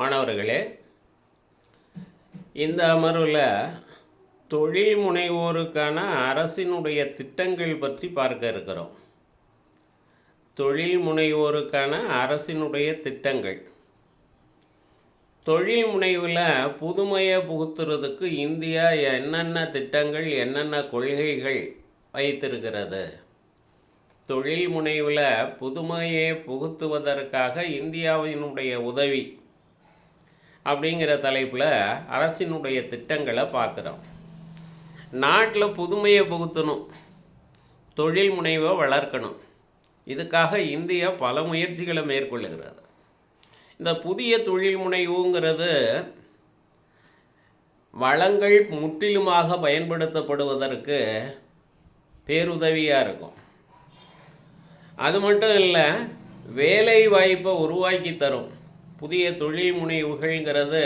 மாணவர்களே இந்த அமர்வில் தொழில் முனைவோருக்கான அரசினுடைய திட்டங்கள் பற்றி பார்க்க இருக்கிறோம். தொழில் முனைவோருக்கான அரசினுடைய திட்டங்கள். தொழில் முனைவில் புதுமையை புகுத்துறதுக்கு இந்தியா என்னென்ன திட்டங்கள் என்னென்ன கொள்கைகள் வைத்திருக்கிறது? தொழில் முனைவில் புதுமையை புகுத்துவதற்காக இந்தியாவினுடைய உதவி அப்படிங்கிற தலைப்பில் அரசினுடைய திட்டங்களை பார்க்குறோம். நாட்டில் புதுமையை புகுத்தணும். தொழில் முனைவை வளர்க்கணும். இதுக்காக இந்தியா பல முயற்சிகளை மேற்கொள்ளுகிறது. இந்த புதிய தொழில் முனைவுங்கிறது வளங்கள் முற்றிலுமாக பயன்படுத்தப்படுவதற்கு பேருதவியாக இருக்கும். அது மட்டும் இல்லை வேலை வாய்ப்பை உருவாக்கி தரும். புதிய தொழில் முனைவுகள்ங்கிறது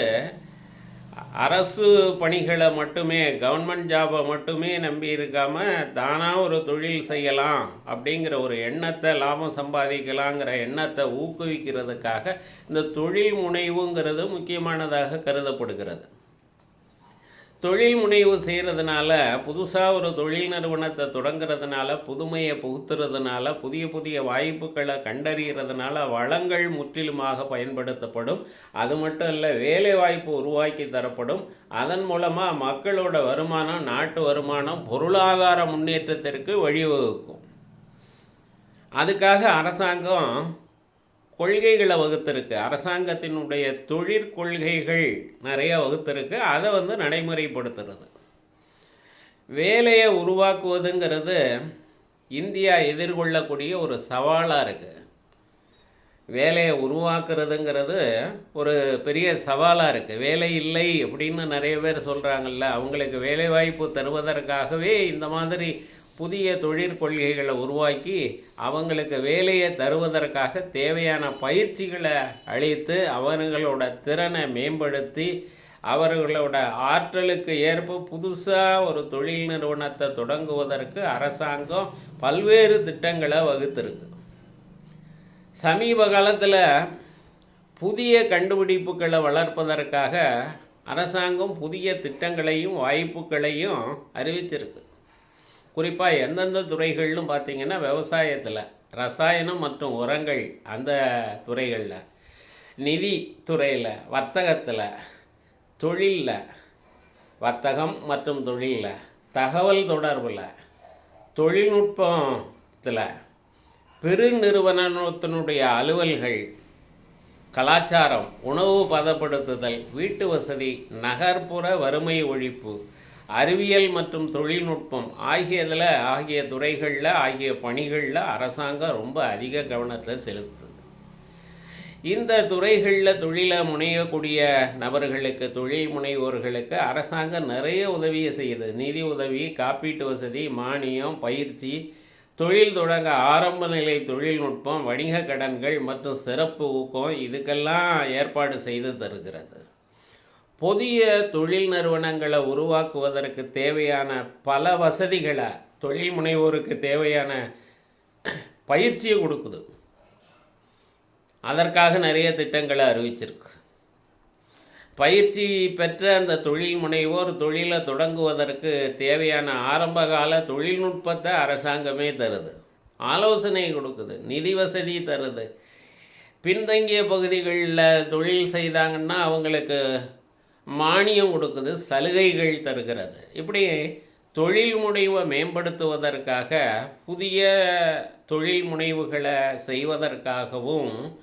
அரசு பணிகளை மட்டுமே கவர்மெண்ட் ஜாபை மட்டுமே நம்பி இருக்காமல் தானாக ஒரு தொழில் செய்யலாம் அப்படிங்கிற ஒரு எண்ணத்தை லாபம் சம்பாதிக்கலாங்கிற எண்ணத்தை ஊக்குவிக்கிறதுக்காக இந்த தொழில் முனைவுங்கிறது முக்கியமானதாக கருதப்படுகிறது. தொழில் முனைவு செய்கிறதுனால புதுசாக ஒரு தொழில் நிறுவனத்தை தொடங்குறதுனால புதுமையை புகுத்துறதுனால புதிய புதிய வாய்ப்புகளை கண்டறிகிறதுனால வளங்கள் முற்றிலுமாக பயன்படுத்தப்படும். அது மட்டும் இல்லை வேலை வாய்ப்பு உருவாக்கி தரப்படும். அதன் மூலமாக மக்களோட வருமானம் நாட்டு வருமானம் பொருளாதார முன்னேற்றத்திற்கு வழிவகுக்கும். அதுக்காக அரசாங்கம் கொள்கைகளை வகுத்திருக்கு. அரசாங்கத்தினுடைய தொழிற்கொள்கைகள் நிறைய வகுத்திருக்கு. அதை வந்து நடைமுறைப்படுத்துறது. வேலையை உருவாக்குவதுங்கிறது இந்தியா எதிர்கொள்ளக்கூடிய ஒரு சவாலாக இருக்குது வேலையை உருவாக்குறதுங்கிறது ஒரு பெரிய சவாலாக இருக்குது வேலை இல்லை அப்படின்னு நிறைய பேர் சொல்கிறாங்கல்ல அவங்களுக்கு வேலைவாய்ப்பு தருவதற்காகவே இந்த மாதிரி புதிய தொழிற்கொள்கைகளை உருவாக்கி அவங்களுக்கு வேலையை தருவதற்காக தேவையான பயிற்சிகளை அளித்து அவர்களோட திறனை மேம்படுத்தி அவர்களோட ஆற்றலுக்கு ஏற்ப புதுசாக ஒரு தொழில் நிறுவனத்தை தொடங்குவதற்கு அரசாங்கம் பல்வேறு திட்டங்களை வகுத்திருக்கு. சமீப காலத்தில் புதிய கண்டுபிடிப்புகளை வளர்ப்பதற்காக அரசாங்கம் புதிய திட்டங்களையும் வாய்ப்புகளையும் அறிவிச்சிருக்கு. குறிப்பாக எந்தெந்த துறைகள்னு பார்த்தீங்கன்னா விவசாயத்தில் ரசாயனம் மற்றும் உரங்கள் அந்த துறைகளில். நிதி துறையில் வர்த்தகத்தில் தொழிலில் வர்த்தகம் மற்றும் தொழிலில் தகவல் தொடர்பில் தொழில்நுட்பத்தில் பெருநிறுவனத்தினுடைய அலுவல்கள் கலாச்சாரம் உணவு பதப்படுத்துதல் வீட்டு வசதி நகர்ப்புற வறுமை ஒழிப்பு அறிவியல் மற்றும் தொழில்நுட்பம். ஆகியதில் ஆகிய துறைகளில் ஆகிய பணிகளில் அரசாங்கம் ரொம்ப அதிக கவனத்தை செலுத்துது. இந்த துறைகளில் தொழிலை முனையக்கூடிய நபர்களுக்கு தொழில் முனைவோர்களுக்கு அரசாங்கம் நிறைய உதவியை செய்யுது. நிதி உதவி காப்பீட்டு வசதி மானியம் பயிற்சி தொழில் தொடங்க ஆரம்ப நிலை தொழில்நுட்பம் வணிக கடன்கள் மற்றும் சிறப்பு ஊக்கம் இதுக்கெல்லாம் ஏற்பாடு செய்து தருகிறது. புதிய தொழில் நிறுவனங்களை உருவாக்குவதற்கு தேவையான பல வசதிகளை தொழில் முனைவோருக்கு தேவையான பயிற்சியை கொடுக்குது. அதற்காக நிறைய திட்டங்களை அறிவிச்சிருக்கு. பயிற்சி பெற்ற அந்த தொழில் முனைவோர் தொழிலை தொடங்குவதற்கு தேவையான ஆரம்பகால தொழில்நுட்பத்தை அரசாங்கமே தருது. ஆலோசனை கொடுக்குது நிதி வசதி தருது. பின்தங்கிய பகுதிகளில் தொழில் செய்தாங்கன்னா அவங்களுக்கு மானியம் கொடுக்குது சலுகைகள் தருகிறது. இப்படி தொழில் முனைவை மேம்படுத்துவதற்காக புதிய தொழில் முனைவுகளை செய்வதற்காகவும்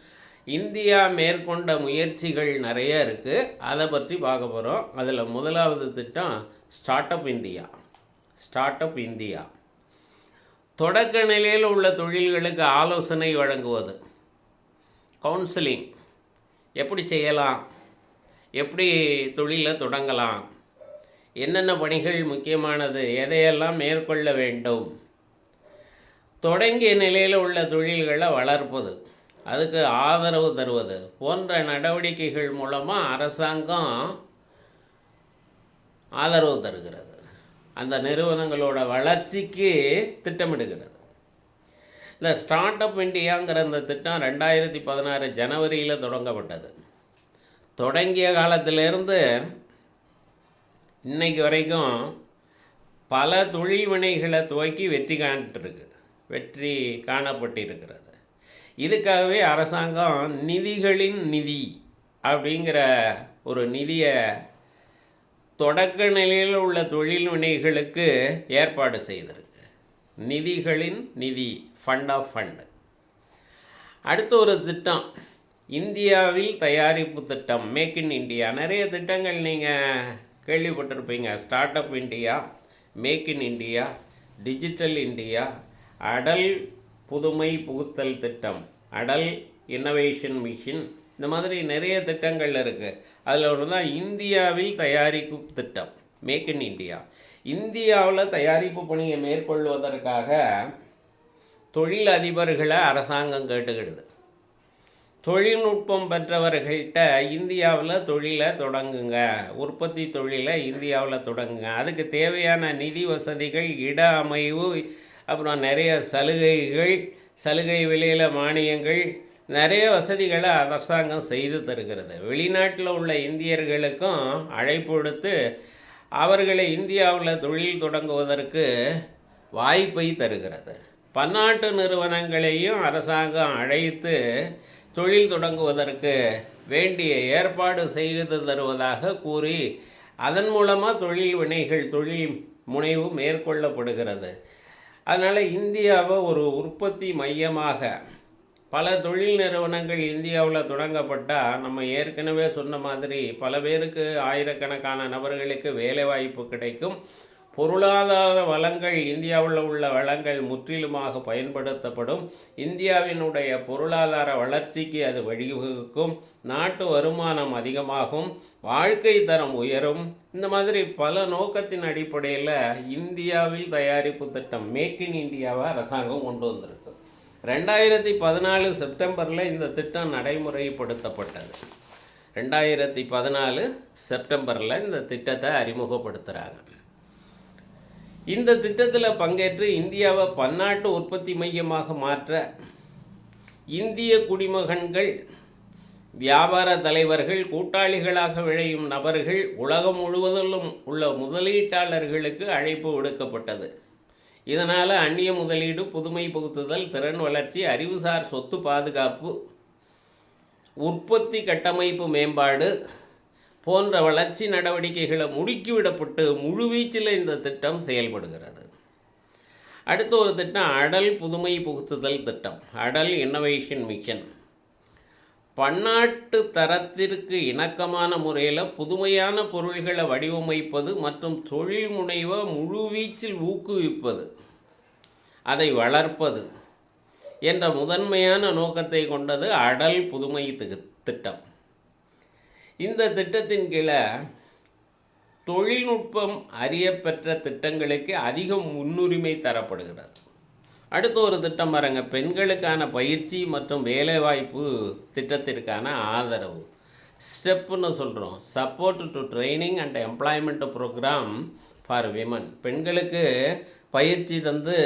இந்தியா மேற்கொண்ட முயற்சிகள் நிறைய இருக்குது அதை பற்றி பார்க்க போகிறோம் அதில் முதலாவது திட்டம் start up India start up India தொடக்க நிலையில் உள்ள தொழில்களுக்கு ஆலோசனை வழங்குவது. கவுன்சிலிங் எப்படி செய்யலாம்? எப்படி தொழிலை தொடங்கலாம்? என்னென்ன பணிகள் முக்கியமானது? எதையெல்லாம் மேற்கொள்ள வேண்டும்? தொடங்கிய நிலையில் உள்ள தொழில்களை வளர்ப்பது அதுக்கு ஆதரவு தருவது போன்ற நடவடிக்கைகள் மூலமாக அரசாங்கம் ஆதரவு தருகிறது. அந்த நிறுவனங்களோட வளர்ச்சிக்கு திட்டமிடுகிறது. இந்த ஸ்டார்ட் அப் இந்தியாங்கிற அந்த திட்டம் ரெண்டாயிரத்தி பதினாறு ஜனவரியில் தொடங்கப்பட்டது. தொடங்கிய காலத்திலிருந்து இன்னைக்கு வரைக்கும் பல தொழில் வினைகளை துவக்கி வெற்றி காண்பிருக்கு வெற்றி காணப்பட்டிருக்கிறது. இதுக்காகவே அரசாங்கம் நிதிகளின் நிதி அப்படிங்கிற ஒரு நிதியை தொடக்க நிலையில் உள்ள தொழில் வினைகளுக்கு ஏற்பாடு செய்திருக்கு. நிதிகளின் நிதி ஃபண்ட் ஆஃப் ஃபண்டு அடுத்த ஒரு திட்டம் இந்தியாவில் தயாரிப்பு திட்டம் மேக் இன் இந்தியா நிறைய திட்டங்கள் நீங்கள் கேள்விப்பட்டிருப்பீங்க. Start up India make in India digital India Atal புதுமை புகுத்தல் திட்டம் அடல் இன்னோவேஷன் மிஷின் இந்த மாதிரி நிறைய திட்டங்கள் இருக்குது அதில் ஒன்று தான் இந்தியாவில் தயாரிக்கும் திட்டம் மேக் இன் இந்தியா இந்தியாவில் தயாரிப்பு பணியை மேற்கொள்வதற்காக தொழில் அதிபர்களை அரசாங்கம் கேட்டுக்கிடுது. தொழில்நுட்பம் பெற்றவர்கள்ட்ட இந்தியாவில் தொழிலை தொடங்குங்க. உற்பத்தி தொழிலை இந்தியாவில் தொடங்குங்க. அதுக்கு தேவையான நிதி வசதிகள் இட அமைவு அப்புறம் நிறைய சலுகைகள் சலுகை விலையில் மானியங்கள் நிறைய வசதிகளை அரசாங்கம் செய்து தருகிறது. வெளிநாட்டில் உள்ள இந்தியர்களுக்கும் அழைப்பு கொடுத்து அவர்களை இந்தியாவில் தொழில் தொடங்குவதற்கு வாய்ப்பை தருகிறது. பன்னாட்டு நிறுவனங்களையும் அரசாங்கம் அழைத்து தொழில் தொடங்குவதற்கு வேண்டிய ஏற்பாடு செய்து தருவதாக கூறி அதன் மூலமாக தொழில் வினைகள் தொழில் முனைவு மேற்கொள்ளப்படுகிறது. அதனால் இந்தியாவை ஒரு உற்பத்தி மையமாக பல தொழில் நிறுவனங்கள் இந்தியாவில் தொடங்கப்பட்டால் நம்ம ஏற்கனவே சொன்ன மாதிரி பல பேருக்கு ஆயிரக்கணக்கான நபர்களுக்கு வேலைவாய்ப்பு கிடைக்கும். பொருளாதார வளங்கள் இந்தியாவில் உள்ள வளங்கள் முற்றிலுமாக பயன்படுத்தப்படும். இந்தியாவினுடைய பொருளாதார வளர்ச்சிக்கு அது வழிவகுக்கும். நாட்டு வருமானம் அதிகமாகும். வாழ்க்கை தரம் உயரும். இந்த மாதிரி பல நோக்கத்தின் அடிப்படையில் இந்தியாவில் தயாரிப்பு திட்டம் மேக் இன் இந்தியாவை அரசாங்கம் கொண்டு வந்திருக்கு. ரெண்டாயிரத்தி பதினாலு செப்டம்பரில் இந்த திட்டம் நடைமுறைப்படுத்தப்பட்டது. ரெண்டாயிரத்தி பதினாலு செப்டம்பரில் இந்த திட்டத்தை அறிமுகப்படுத்துகிறாங்க இந்த திட்டத்தில் பங்கேற்று இந்தியாவை பன்னாட்டு உற்பத்தி மையமாக மாற்ற இந்திய குடிமகன்கள் வியாபார தலைவர்கள் கூட்டாளிகளாக விளையும் நபர்கள் உலகம் முழுவதிலும் உள்ள முதலீட்டாளர்களுக்கு அழைப்பு விடுக்கப்பட்டது. இதனால் அந்நிய முதலீடு புதுமை புகுத்துதல் திறன் வளர்ச்சி அறிவுசார் சொத்து பாதுகாப்பு உற்பத்தி கட்டமைப்பு மேம்பாடு போன்ற வளர்ச்சி நடவடிக்கைகளை முடுக்கிவிடப்பட்டு முழுவீச்சில் இந்த திட்டம் செயல்படுகிறது. அடுத்த ஒரு திட்டம் அடல் புதுமை புகுத்துதல் திட்டம். அடல் இன்னோவேஷன் மிஷன் பன்னாட்டு தரத்திற்கு இணக்கமான முறையில் புதுமையான பொருள்களை வடிவமைப்பது மற்றும் தொழில் முனைவை முழுவீச்சில் ஊக்குவிப்பது அதை வளர்ப்பது என்ற முதன்மையான நோக்கத்தை கொண்டது அடல் புதுமை திட்டம். இந்த திட்டத்தின் கீழே தொழில்நுட்பம் அறியப்பெற்ற திட்டங்களுக்கு அதிக முன்னுரிமை தரப்படுகிறது. அடுத்த ஒரு திட்டம் பாருங்க. பெண்களுக்கான பயிற்சி மற்றும் வேலைவாய்ப்பு திட்டத்திற்கான ஆதரவு. ஸ்டெப்புன்னு சொல்கிறோம் support to training and employment programme for women பெண்களுக்கு பயிற்சி தந்து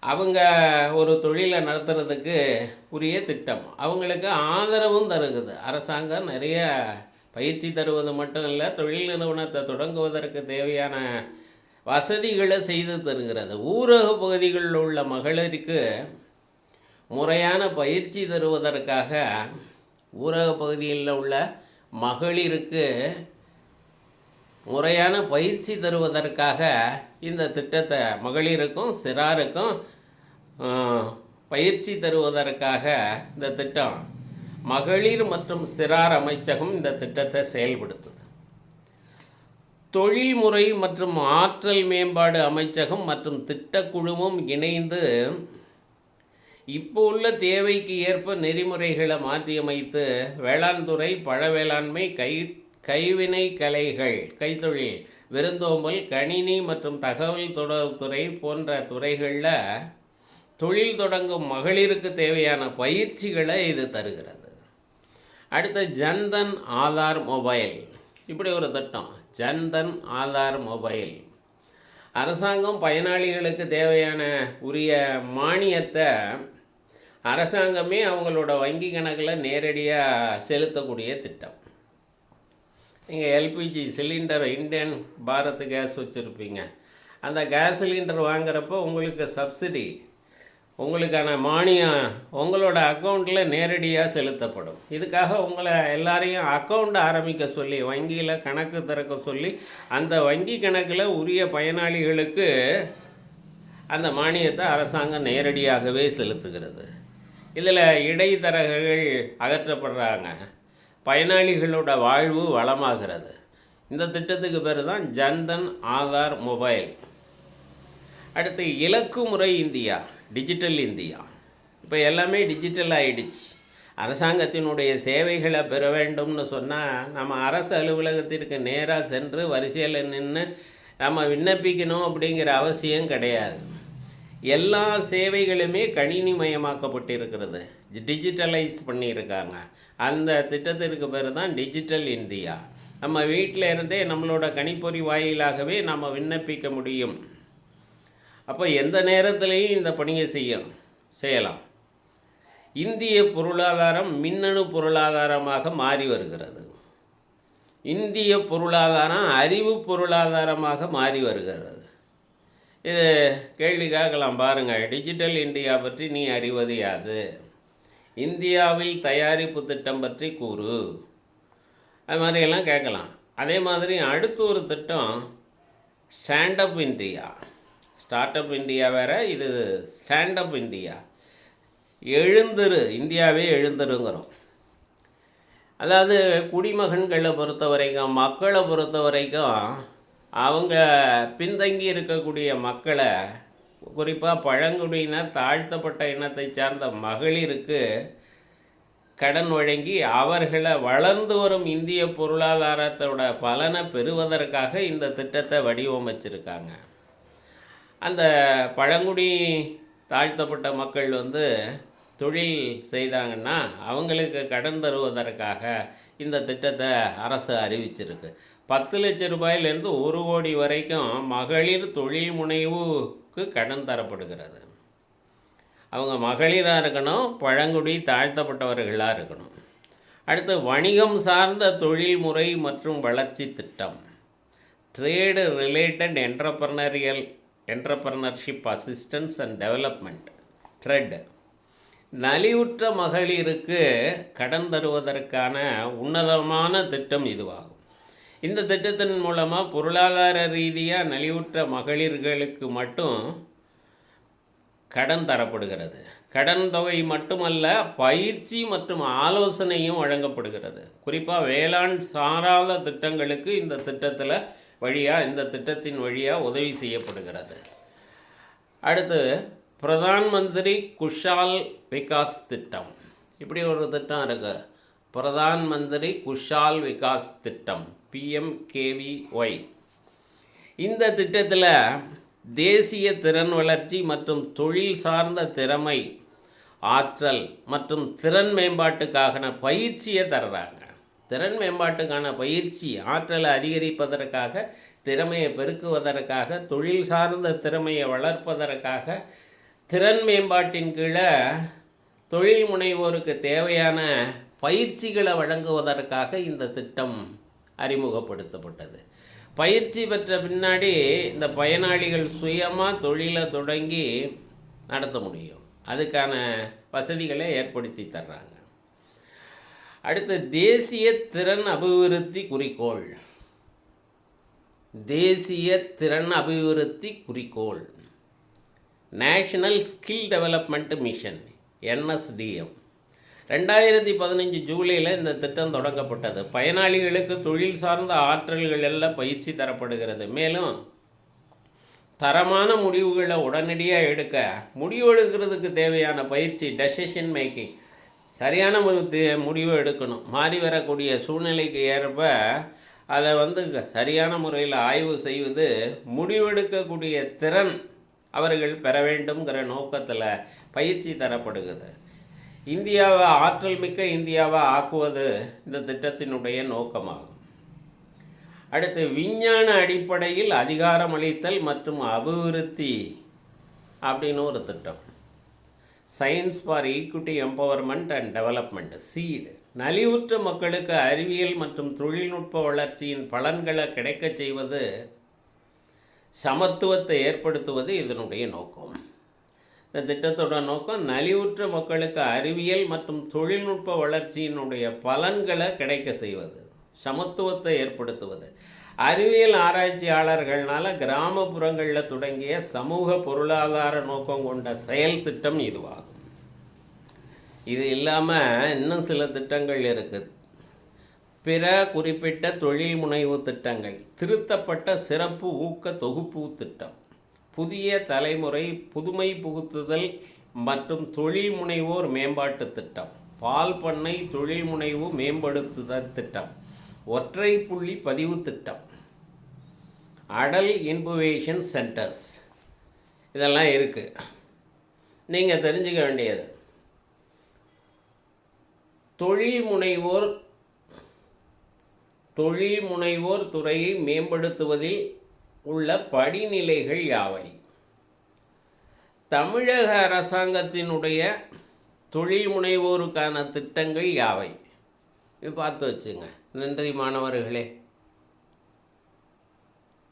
அவங்க ஒரு தொழிலை நடத்துறதுக்கு உரிய திட்டம். அவங்களுக்கு ஆதரவும் தருகுது. அரசாங்கம் நிறைய பயிற்சி தருவது மட்டும் இல்லை தொழில் நிறுவனத்தை தொடங்குவதற்கு தேவையான வசதிகளை செய்து தருகிறது. ஊரக பகுதிகளில் உள்ள மகளிருக்கு முறையான பயிற்சி தருவதற்காக ஊரக பகுதியில் உள்ள மகளிருக்கு முறையான பயிற்சி தருவதற்காக இந்த திட்டத்தை மகளிருக்கும் சிறாருக்கும் பயிற்சி தருவதற்காக இந்த திட்டம் மகளிர் மற்றும் சிறார் அமைச்சகம் இந்த திட்டத்தை செயல்படுத்துது. தொழில்முறை மற்றும் ஆற்றல் மேம்பாடு அமைச்சகம் மற்றும் திட்டக்குழுவும் இணைந்து இப்போ உள்ள தேவைக்கு ஏற்ப நெறிமுறைகளை மாற்றியமைத்து வேளாண் துறை பழ வேளாண்மை கை கைவினை கலைகள் கைத்தொழில் விருந்தோம்பல் கணினி மற்றும் தகவல் தொடர்புத்துறை போன்ற துறைகளில் தொழில் தொடங்கும் மகளிருக்கு தேவையான பயிற்சிகளை இது தருகிறது. அடுத்து ஜன்தன் ஆதார் மொபைல். இப்படி ஒரு திட்டம். ஜன்தன் ஆதார் மொபைல். அரசாங்கம் பயனாளிகளுக்கு தேவையான உரிய மானியத்தை அரசாங்கமே அவங்களோட வங்கி கணக்கில் நேரடியாக செலுத்தக்கூடிய திட்டம். நீங்கள் LPG cylinder Indian Bharat gas வச்சுருப்பீங்க. அந்த கேஸ் சிலிண்டர் வாங்குறப்போ உங்களுக்கு சப்சிடி உங்களுக்கான மானியம் உங்களோட அக்கௌண்ட்டில் நேரடியாக செலுத்தப்படும். இதுக்காக உங்களை எல்லாரையும் அக்கௌண்ட் ஆரம்பிக்க சொல்லி வங்கியில் கணக்கு திறக்க சொல்லி அந்த வங்கி கணக்கில் உரிய பயனாளிகளுக்கு அந்த மானியத்தை அரசாங்கம் நேரடியாகவே செலுத்துகிறது. இதில் இடைத்தரகர்கள் அகற்றப்படுறாங்க. பயனாளிகளோட வாழ்வு வளமாகிறது. இந்த திட்டத்துக்கு பேர் தான் ஜன்தன் ஆதார் மொபைல். அடுத்து இலக்கு முறை இந்தியா டிஜிட்டல் இந்தியா. இப்போ எல்லாமே டிஜிட்டல் ஆகிடுச்சு அரசாங்கத்தினுடைய சேவைகளை பெற வேண்டும்னு சொன்னால் நம்ம அரசு அலுவலகத்திற்கு நேராக சென்று வரிசையில் நின்று நம்ம விண்ணப்பிக்கணும் அப்படிங்கிற அவசியம் கிடையாது. எல்லா சேவைகளுமே கணினிமயமாக்கப்பட்டிருக்கிறது. டிஜிட்டலைஸ் பண்ணியிருக்காங்க. அந்த திட்டத்திற்கு பேர் தான் டிஜிட்டல் இந்தியா நம்ம வீட்டில் இருந்தே நம்மளோட கணிப்பொறி வாயிலாகவே நம்ம விண்ணப்பிக்க முடியும். அப்போ எந்த நேரத்திலையும் இந்த பணியை செய்யும் செய்யலாம். இந்திய பொருளாதாரம் மின்னணு பொருளாதாரமாக மாறி வருகிறது. இந்திய பொருளாதாரம் அறிவு பொருளாதாரமாக மாறி வருகிறது. இது கேள்வி கேட்கலாம் பாருங்கள். டிஜிட்டல் இந்தியா பற்றி நீ அறிவது யாது? இந்தியாவில் தயாரிப்பு திட்டம் பற்றி கூறு. அது மாதிரியெல்லாம் கேட்கலாம். அதே மாதிரி அடுத்து ஒரு திட்டம் stand up India start up India வேறு இது ஸ்டாண்டப் இந்தியா எழுந்துரு இந்தியாவே எழுந்துருங்கிறோம். அதாவது குடிமகன்களை பொறுத்த வரைக்கும் மக்களை பொறுத்த வரைக்கும் அவங்க பின்தங்கி இருக்கக்கூடிய மக்களை குறிப்பாக பழங்குடியினர் தாழ்த்தப்பட்ட இனத்தை சார்ந்த மகளிருக்கு கடன் வழங்கி அவர்களை வளர்ந்து வரும் இந்திய பொருளாதாரத்தோட பலனை பெறுவதற்காக இந்த திட்டத்தை வடிவமைச்சிருக்காங்க. அந்த பழங்குடி தாழ்த்தப்பட்ட மக்கள் வந்து தொழில் செய்தாங்கன்னா அவங்களுக்கு கடன் தருவதற்காக இந்த திட்டத்தை அரசு அறிவிச்சிருக்கு. பத்து லட்ச ரூபாயிலேருந்து ஒரு கோடி வரைக்கும் மகளிர் தொழில் முனைவுக்கு கடன் தரப்படுகிறது. அவங்க மகளிராக இருக்கணும் பழங்குடி தாழ்த்தப்பட்டவர்களாக இருக்கணும். அடுத்து வணிகம் சார்ந்த தொழில்முறை மற்றும் வளர்ச்சி திட்டம். Trade related entrepreneurial entrepreneurship assistance and development tread. நலிவுற்ற மகளிருக்கு கடன் தருவதற்கான உன்னதமான திட்டம் இதுவாகும். இந்த திட்டத்தின் மூலமாக பொருளாதார ரீதியாக நலிவுற்ற மகளிர்களுக்கு மட்டும் கடன் தரப்படுகிறது. கடன் தொகை மட்டுமல்ல பயிற்சி மற்றும் ஆலோசனையும் வழங்கப்படுகிறது. குறிப்பாக வேளாண் சாராத திட்டங்களுக்கு இந்த திட்டத்தில் வழியாக இந்த திட்டத்தின் வழியாக உதவி செய்யப்படுகிறது. அடுத்து பிரதான் மந்திரி குஷால் விகாஸ் திட்டம். இப்படி ஒரு திட்டம் இருக்கு. பிரதான் மந்திரி குஷால் விகாஸ் திட்டம் பிஎம்கேவிஒய் இந்த திட்டத்தில் தேசிய திறன் வளர்ச்சி மற்றும் தொழில் சார்ந்த திறமை ஆற்றல் மற்றும் திறன் மேம்பாட்டுக்கான பயிற்சியை தர்றாங்க. திறன் மேம்பாட்டுக்கான பயிற்சி ஆற்றலை அதிகரிப்பதற்காக திறமையை பெருக்குவதற்காக தொழில் சார்ந்த திறமையை வளர்ப்பதற்காக திறன் மேம்பாட்டின் கீழே தொழில் முனைவோருக்கு தேவையான பயிற்சிகளை வழங்குவதற்காக இந்த திட்டம் அறிமுகப்படுத்தப்பட்டது. பயிற்சி பெற்ற பின்னாடி இந்த பயனாளிகள் சுயமாக தொழிலை தொடங்கி நடத்த முடியும். அதுக்கான வசதிகளை ஏற்படுத்தி தர்றாங்க. அடுத்து தேசிய திறன் அபிவிருத்தி குறிக்கோள். தேசிய திறன் அபிவிருத்தி குறிக்கோள். National skill development mission NSDM ரெண்டாயிரத்தி பதினஞ்சு ஜூலையில் இந்த திட்டம் தொடங்கப்பட்டது. பயனாளிகளுக்கு தொழில் சார்ந்த ஆற்றல்கள் எல்லாம் பயிற்சி தரப்படுகிறது. மேலும் தரமான முடிவுகளை உடனடியாக எடுக்க முடிவு எடுக்கிறதுக்கு தேவையான பயிற்சி டெசிஷன் மேக்கிங் சரியான முடிவு எடுக்கணும். மாறி வரக்கூடிய சூழ்நிலைக்கு ஏற்ப அதை வந்து சரியான முறையில் ஆய்வு செய்வது முடிவெடுக்கக்கூடிய திறன் அவர்கள் பெற வேண்டும்ங்கிற நோக்கத்தில் பயிற்சி தரப்படுகிறது. இந்தியாவை ஆற்றல் மிக்க இந்தியாவை ஆக்குவது இந்த திட்டத்தினுடைய நோக்கமாகும். அடுத்து விஞ்ஞான அடிப்படையில் அதிகாரமளித்தல் மற்றும் அபிவிருத்தி அப்படின்னு ஒரு திட்டம். Science for equity empowerment and development seed நலிவுற்ற மக்களுக்கு அறிவியல் மற்றும் தொழில்நுட்ப வளர்ச்சியின் பலன்களை கிடைக்கச் செய்வது சமத்துவத்தை ஏற்படுத்துவது இதனுடைய நோக்கம். இந்த திட்டத்தோட நோக்கம் நலிவுற்ற மக்களுக்கு அறிவியல் மற்றும் தொழில்நுட்ப வளர்ச்சியினுடைய பலன்களை கிடைக்க செய்வது சமத்துவத்தை ஏற்படுத்துவது. அறிவியல் ஆராய்ச்சியாளர்கள்னால கிராமப்புறங்களில் தொடங்கிய சமூக பொருளாதார நோக்கம் கொண்ட செயல் திட்டம் இதுவாகும். இது இல்லாமல் இன்னும் சில திட்டங்கள் இருக்குது பிற குறிப்பிட்ட தொழில் முனைவு திட்டங்கள் திருத்தப்பட்ட சிறப்பு ஊக்க தொகுப்பு திட்டம் புதிய தலைமுறை புதுமை புகுத்துதல் மற்றும் தொழில் முனைவோர் மேம்பாட்டு திட்டம் பால் பண்ணை தொழில் முனைவு மேம்படுத்துதல் திட்டம் ஒற்றை புள்ளி பதிவு திட்டம் அடல் இன்குவேஷன் சென்டர்ஸ். இதெல்லாம் இருக்குது நீங்கள் தெரிஞ்சுக்க வேண்டியது. தொழில் முனைவோர் தொழில் முனைவோர் துறையை மேம்படுத்துவதில் உள்ள படிநிலைகள் யாவை? தமிழக அரசாங்கத்தினுடைய தொழில் முனைவோருக்கான திட்டங்கள் யாவை? பார்த்து வச்சுங்க. நன்றி மாணவர்களே.